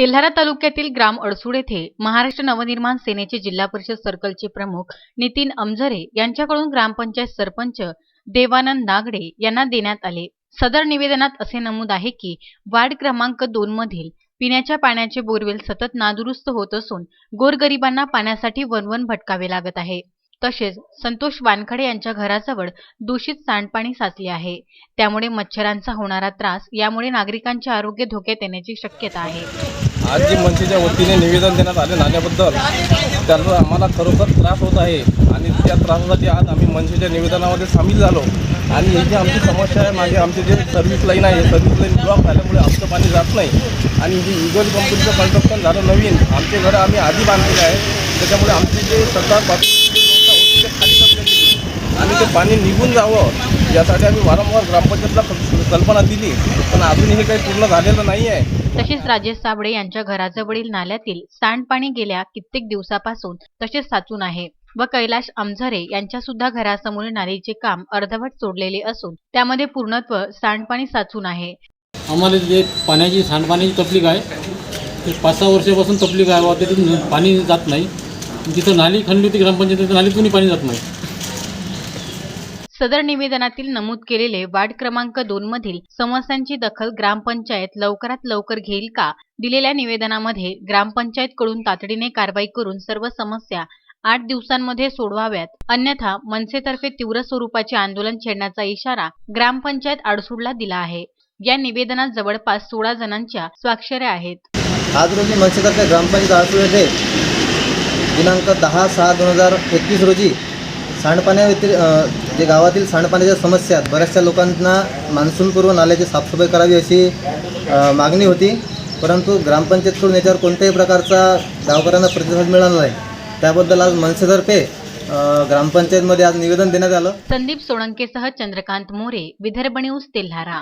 तेल्हारा तालुक्यातील ग्राम अडसूड येथे महाराष्ट्र नवनिर्माण सेनेचे जिल्हा परिषद सर्कलचे प्रमुख नितीन अमझरे यांच्याकडून ग्रामपंचायत सरपंच देवानंद नागडे यांना देण्यात आले. सदर निवेदनात असे नमूद आहे की वार्ड क्रमांक दोन मधील पिण्याच्या पाण्याचे बोरवेल सतत नादुरुस्त होत असून गोरगरिबांना पाण्यासाठी वनवन भटकावे लागत आहे. तसेच संतोष वानखडे यांच्या घराजवळ दूषित सांडपाणी साचले आहे. त्यामुळे मच्छरांचा होणारा त्रास यामुळे नागरिकांचे आरोग्य धोक्यात येण्याची शक्यता आहे. आज जी मनसेच्या वतीने निवेदन देण्यात आले नाल्याबद्दल त्याचा आम्हाला खरोखर त्रास होत आहे आणि त्या त्रासासाठी आज आम्ही मनसेच्या निवेदनामध्ये सामील झालो. आणि ही जी आमची समस्या आहे मागे आमचे जे सर्व्हिस लाईन आहे सर्व्हिस लाईन ब्लॉक झाल्यामुळे आमचं पाणी जात नाही. आणि जी इगल कंपनीचं कन्स्ट्रक्शन झालं नवीन आमचे घरं आम्ही आधी बांधलेले आहे त्याच्यामुळे आमचे जे सरकारपासून जी व्यवस्था होती ते खाली टपलेली आणि ते पाणी निघून जावं यासाठी आम्ही वारंवार ग्रामपंचायतला कल्प- कल्पना दिली. पण अजूनही हे काही पूर्ण झालेलं नाही आहे तसेच राजेश साबळे यांच्या घराजवळील नाल्यातील सांडपाणी गेल्या कित्येक दिवसापासून तसेच साचून आहे व कैलाश अमझरे यांच्या सुद्धा घरासमोर नालीचे काम अर्धवट सोडलेले असून त्यामध्ये पूर्णत्व सांडपाणी साचून आहे. आम्हाला जे पाण्याची सांडपाण्याची तकलीफ आहे ते पाच सहा वर्षापासून तकलीफ आहे त्यातून पाणी जात नाही. जिथं नाली खणली होती ग्रामपंचायत तिथं नालीतूनही पाणी जात नाही. सदर निवेदनातील नमूद केलेले वार्ड क्रमांक दोन मधील समस्यांची दखल ग्रामपंचायत लवकरात लवकर घेईल का? दिलेल्या निवेदनामध्ये ग्रामपंचायतकडून तातडीने कारवाई करून सर्व समस्या आठ दिवसांमध्ये सोडवाव्यात. अन्यथा मनसेतर्फे तीव्र स्वरूपाचे आंदोलन छेडण्याचा इशारा ग्रामपंचायत आडसूडला दिला आहे. या निवेदनात जवळपास सोळा जणांच्या स्वाक्षऱ्या आहेत. आज रोजी मनसेतर्फे ग्रामपंचायत आडसूड येथे दिनांक दहा सहा दोन हजार एकवीस रोजी सांडपाण्याव्यतिरि जे गावातील सांडपाण्याच्या समस्या आहेत बऱ्याचशा लोकांना मान्सूनपूर्व नाल्याची साफसफाई करावी अशी मागणी होती. परंतु ग्रामपंचायतकडून याच्यावर कोणत्याही प्रकारचा गावकऱ्यांना प्रतिसाद मिळाला नाही. त्याबद्दल आज मनसेतर्फे ग्रामपंचायतमध्ये आज निवेदन देण्यात आलं. संदीप सोळंकेसह चंद्रकांत मोरे विदर्भ न्यूज तेल्हारा.